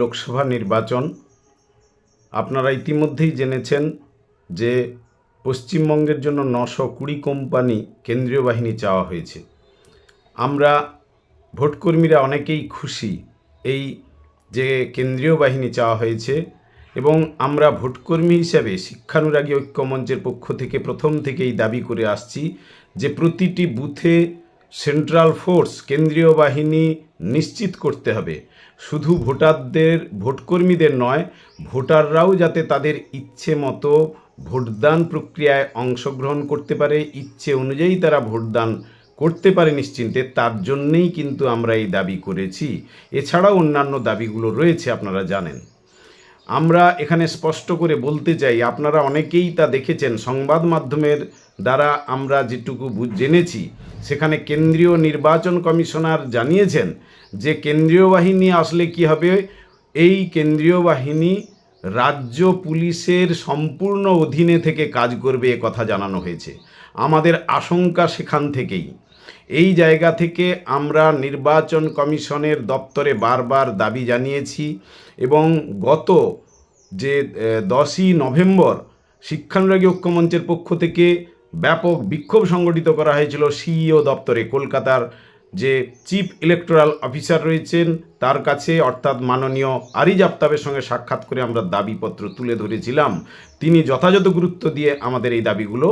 লোকসভা নির্বাচন। আপনারা ইতিমধ্যেই জেনেছেন যে পশ্চিমবঙ্গের জন্য নশো কুড়ি কোম্পানি কেন্দ্রীয় বাহিনী চাওয়া হয়েছে। আমরা ভোটকর্মীরা অনেকেই খুশি এই যে কেন্দ্রীয় বাহিনী চাওয়া হয়েছে এবং আমরা ভোটকর্মী হিসাবে শিক্ষানুরাগী ঐক্যমঞ্চের পক্ষ থেকে প্রথম থেকেই দাবি করে আসছি যে প্রতিটি বুথে সেন্ট্রাল ফোর্স কেন্দ্রীয় বাহিনী নিশ্চিত করতে হবে। শুধু ভোটারদের, ভোটকর্মীদের নয়, ভোটাররাও যাতে তাদের ইচ্ছে মতো ভোটদান প্রক্রিয়ায় অংশগ্রহণ করতে পারে, ইচ্ছে অনুযায়ী তারা ভোটদান করতে পারে নিশ্চিন্তে, তার জন্যেই কিন্তু আমরা এই দাবি করেছি। এছাড়াও অন্যান্য দাবিগুলো রয়েছে, আপনারা জানেন। আমরা এখানে স্পষ্ট করে বলতে চাই, আপনারা অনেকেই তা দেখেছেন, সংবাদ মাধ্যমের দ্বারা আমরা যেটুকু জেনেছি, সেখানে কেন্দ্রীয় নির্বাচন কমিশনার জানিয়েছেন যে কেন্দ্রীয় বাহিনী আসলে কি হবে? এই কেন্দ্রীয় বাহিনী রাজ্য পুলিশের সম্পূর্ণ অধীনে থেকে কাজ করবে কথা জানানো হয়েছে। আমাদের আশঙ্কা সেখান থেকেই। এই জায়গা থেকে আমরা নির্বাচন কমিশনের দপ্তরে বারবার দাবি জানিয়েছি এবং গত যে দশই নভেম্বর শিক্ষানুরাগী ঐক্যমঞ্চের পক্ষ থেকে ব্যাপক বিক্ষোভ সংগঠিত করা হয়েছিল সিইও দপ্তরে। কলকাতার যে চিফ ইলেকটোরাল অফিসার রয়েছেন, তার কাছে অর্থাৎ মাননীয় আরিজ আফতাবের সঙ্গে সাক্ষাৎ করে আমরা দাবিপত্র তুলে ধরেছিলাম। তিনি যথাযথ গুরুত্ব দিয়ে আমাদের এই দাবিগুলো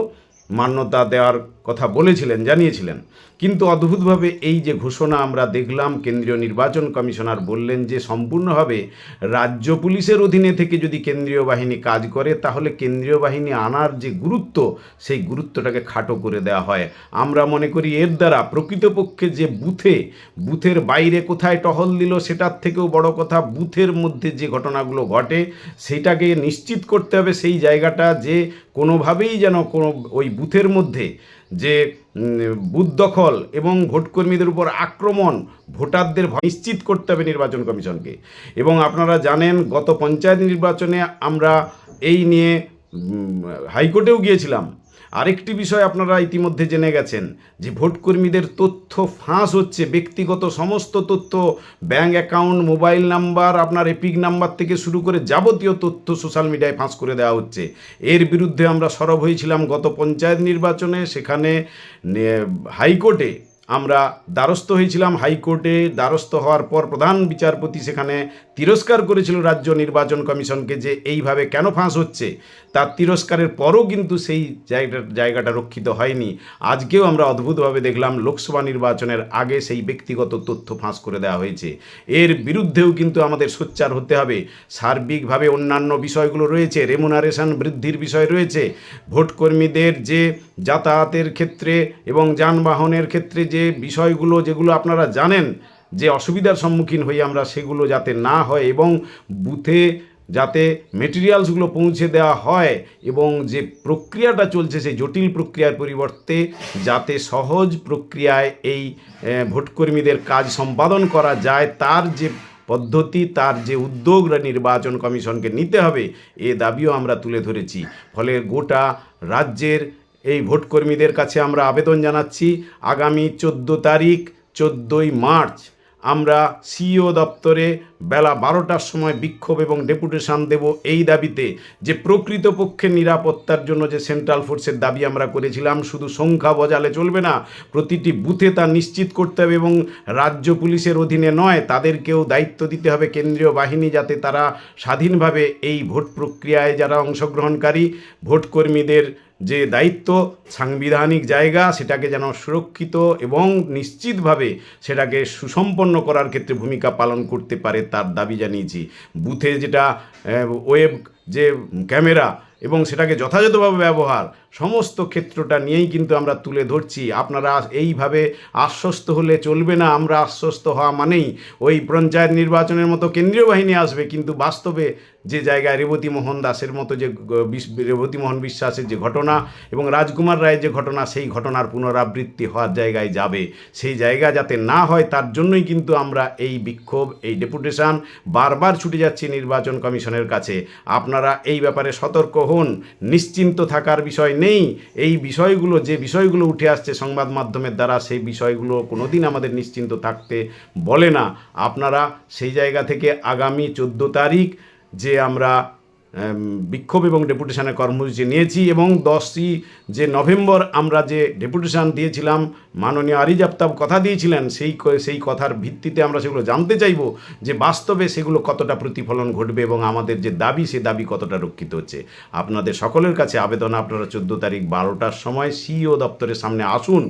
মান্যতা দেওয়ার কথা বলেছিলেন, জানিয়েছিলেন। কিন্তু অদ্ভুতভাবে এই যে ঘোষণা আমরা দেখলাম, কেন্দ্রীয় নির্বাচন কমিশনার বললেন যে সম্পূর্ণভাবে রাজ্য পুলিশের অধীনে থেকে যদি কেন্দ্রীয় বাহিনী কাজ করে, তাহলে কেন্দ্রীয় বাহিনী আনার যে গুরুত্ব, সেই গুরুত্বটাকে খাটো করে দেওয়া হয়। আমরা মনে করি এর দ্বারা প্রকৃতপক্ষে যে বুথে, বুথের বাইরে কোথায় টহল দিল, সেটার থেকেও বড় কথা, বুথের মধ্যে যে ঘটনাগুলো ঘটে, সেটাকে নিশ্চিত করতে হবে সেই জায়গাটা যে কোনোভাবেই যেন কোনো ওই বুথের মধ্যে যে বুথ দখল এবং ভোটকর্মীদের উপর আক্রমণ ভোটারদের নিশ্চিত করতে হবে নির্বাচন কমিশনকে। এবং আপনারা জানেন, গত পঞ্চায়েত নির্বাচনে আমরা এই নিয়ে হাইকোর্টেও গিয়েছিলাম। আরেকটি বিষয় আপনারা ইতিমধ্যে জেনে গেছেন, যে ভোটকর্মীদের তথ্য ফাঁস হচ্ছে, ব্যক্তিগত সমস্ত তথ্য ব্যাঙ্ক অ্যাকাউন্ট, মোবাইল নাম্বার, আপনার এপিক নাম্বার থেকে শুরু করে যাবতীয় তথ্য সোশ্যাল মিডিয়ায় ফাঁস করে দেওয়া হচ্ছে। এর বিরুদ্ধে আমরা সরব হয়েছিলাম গত পঞ্চায়েত নির্বাচনে, সেখানে হাইকোর্টে আমরা দ্বারস্থ হয়েছিলাম হাইকোর্টে, দ্বারস্থ হওয়ার পর প্রধান বিচারপতি সেখানে তিরস্কার করেছিল রাজ্য নির্বাচন কমিশনকে যে এইভাবে কেন ফাঁস হচ্ছে। তার তিরস্কারের পরও কিন্তু সেই জায়গাটা জায়গাটা রক্ষিত হয়নি। আজকেও আমরা অদ্ভুতভাবে দেখলাম লোকসভা নির্বাচনের আগে সেই ব্যক্তিগত তথ্য ফাঁস করে দেওয়া হয়েছে। এর বিরুদ্ধেও কিন্তু আমাদের সোচ্চার হতে হবে। সার্বিকভাবে অন্যান্য বিষয়গুলো রয়েছে, রেমুনারেশন বৃদ্ধির বিষয় রয়েছে। ভোটকর্মীদের যে যাতায়াতের ক্ষেত্রে এবং যানবাহনের ক্ষেত্রে যে বিষয়গুলো যেগুলো আপনারা জানেন যে অসুবিধার সম্মুখীন হই আমরা, সেগুলো যাতে না হয় এবং বুথে যাতে মেটেরিয়ালসগুলো পৌঁছে দেওয়া হয় এবং যে প্রক্রিয়াটা চলছে, সেই জটিল প্রক্রিয়ার পরিবর্তে যাতে সহজ প্রক্রিয়ায় এই ভোটকর্মীদের কাজ সম্পাদন করা যায়, তার যে পদ্ধতি, তার যে উদ্যোগ নির্বাচন কমিশনকে নিতে হবে, এ দাবিও আমরা তুলে ধরেছি। ফলে গোটা রাজ্যের এই ভোটকর্মীদের কাছে আমরা আবেদন জানাচ্ছি আগামী চোদ্দ তারিখ চোদ্দোই মার্চ। আমরা সিও দপ্তরে বেলা বারোটার সময় বিক্ষোভ এবং ডেপুটেশন দেব এই দাবিতে যে প্রকৃতপক্ষে নিরাপত্তার জন্য যে সেন্ট্রাল ফোর্সের দাবি আমরা করেছিলাম, শুধু সংখ্যা বজালে চলবে না, প্রতিটি বুথে তা নিশ্চিত করতে হবে এবং রাজ্য পুলিশের অধীনে নয়, তাদেরকেও দায়িত্ব দিতে হবে কেন্দ্রীয় বাহিনী যাতে তারা স্বাধীনভাবে এই ভোট প্রক্রিয়ায় যারা অংশগ্রহণকারী ভোটকর্মীদের যে দায়িত্ব, সাংবিধানিক জায়গা সেটাকে যেন সুরক্ষিত এবং নিশ্চিতভাবে সেটাকে সুসম্পন্ন করার ক্ষেত্রে ভূমিকা পালন করতে পারে তার দাবি জানিয়েছি। বুথে যেটা ওয়েব যে ক্যামেরা এবং সেটাকে যথাযথভাবে ব্যবহার, সমস্ত ক্ষেত্রটা নিয়েই কিন্তু আমরা তুলে ধরছি। আপনারা এইভাবে আশ্বস্ত হলে চলবে না, আমরা আশ্বস্ত হওয়া মানেই ওই পঞ্চায়েত নির্বাচনের মতো কেন্দ্রীয় বাহিনী আসবে, কিন্তু বাস্তবে যে জায়গায় রেবতী মোহন দাসের মতো যে রেবতী মোহন বিশ্বাসের যে ঘটনা এবং রাজকুমার রায়ের যে ঘটনা, সেই ঘটনার পুনরাবৃত্তি হওয়ার জায়গায় যাবে। সেই জায়গা যাতে না হয়, তার জন্যই কিন্তু আমরা এই বিক্ষোভ, এই ডেপুটেশন বারবার ছুটে যাচ্ছি নির্বাচন কমিশনের কাছে। আপনারা আপনারা এই ব্যাপারে সতর্ক হন। নিশ্চিন্ত থাকার বিষয় নেই। এই বিষয়গুলো, যে বিষয়গুলো উঠে আসছে সংবাদ মাধ্যমের দ্বারা, সেই বিষয়গুলো কোনোদিন আমাদের নিশ্চিন্ত থাকতে বলে না। আপনারা সেই জায়গা থেকে আগামী চোদ্দ তারিখ যে আমরা বিক্ষোভ এবং ডেপুটেশনের কর্মসূচি নিয়েছি এবং দশই যে নভেম্বর আমরা যে ডেপুটেশন দিয়েছিলাম, মাননীয় আরিজ আফতাব কথা দিয়েছিলেন, সেই সেই কথার ভিত্তিতে আমরা সেগুলো জানতে চাইব যে বাস্তবে সেগুলো কতটা প্রতিফলন ঘটবে এবং আমাদের যে দাবি, সে দাবি কতটা রক্ষিত হচ্ছে। আপনাদের সকলের কাছে আবেদন, আপনারা চোদ্দ তারিখ বারোটার সময় সিইও দপ্তরের সামনে আসুন।